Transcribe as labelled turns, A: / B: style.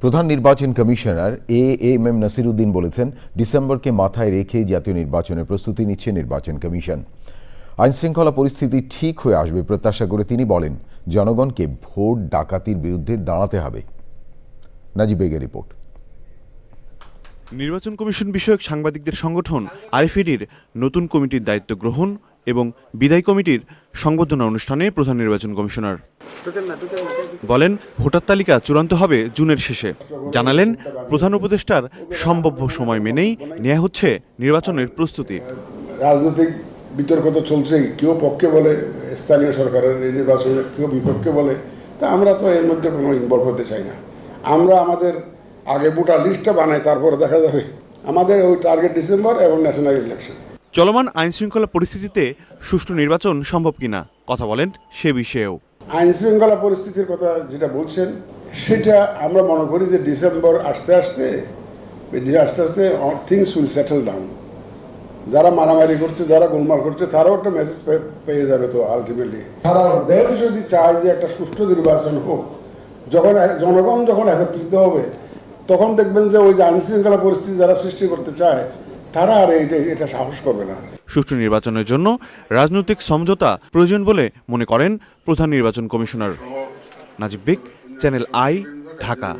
A: প্রধান নির্বাচন commissioner A M M Nasiruddin বলেছেন, ডিসেম্বরকে মাথায় রেখেই জাতীয় নির্বাচনের প্রস্তুতি নিচ্ছে নির্বাচন কমিশন। আইনশৃঙ্খলা পরিস্থিতি ঠিক হয়ে আসবে প্রত্যাশা করে তিনি বলেন, জনগণকে ভোট ডাকাতির বিরুদ্ধে দাঁড়াতে হবে। নাজিব রিপোর্ট।
B: নির্বাচন কমিশন বিষয়ক সাংবাদিকদের সংগঠন আরএফএডির নতুন কমিটির দায়িত্ব গ্রহণ এবং বিদায় কমিটির সংবর্ধনা অনুষ্ঠানে প্রধান নির্বাচন কমিশনার। বলেন, ভোটার তালিকা চূড়ান্ত হবে জুনের শেষে। জানালেন, প্রধান উপদেষ্টার সম্ভাব্য সময় মেনেই নেওয়া হচ্ছে নির্বাচনের প্রস্তুতি।
C: রাজনৈতিক বিতর্ক তো চলছেই। কেউ পক্ষে বলে, স্থানীয় সরকারের এই নির্বাচনে কেউ বিপক্ষে বলে, তা আমরা তো এর মধ্যে কোনো ইনভলভ হতে চাই না। আমরা আমাদের আগে ভোটার লিস্টটা বানাই, তারপরে দেখা যাবে। আমাদের ওই টার্গেট ডিসেম্বর এবং ন্যাশনাল ইলেকশন
B: চলমান আইন শৃঙ্খলা পরিস্থিতিতে সুষ্ঠু নির্বাচন সম্ভব কিনা কথা বলেন সে বিষয়েও।
C: আইন শৃঙ্খলা পরিস্থিতির কথা যেটা বলছেন, সেটা আমরা মনে করি যে ডিসেম্বর আসতে আসতে আস্তে আস্তে থিংস উইল সেটেল ডাউন যারা মারামারি করছে, যারা গোলমাল করছে, তারাও একটা মেসেজ পেয়ে যাবে তো আলটিমেটলি সারা দেশ যদি চায় যে একটা সুষ্ঠু নির্বাচন হোক, যখন জনগণ যখন একত্রিত হবে, তখন দেখবেন যে ওই যে আইন শৃঙ্খলা পরিস্থিতি যারা সৃষ্টি করতে চায় তারা আর এটা সাহস করবে না।
B: সুষ্ঠু নির্বাচনের জন্য রাজনৈতিক সমঝোতা প্রয়োজন বলে মনে করেন প্রধান নির্বাচন কমিশনার। নাজিব বিক চ্যানেল আই, ঢাকা।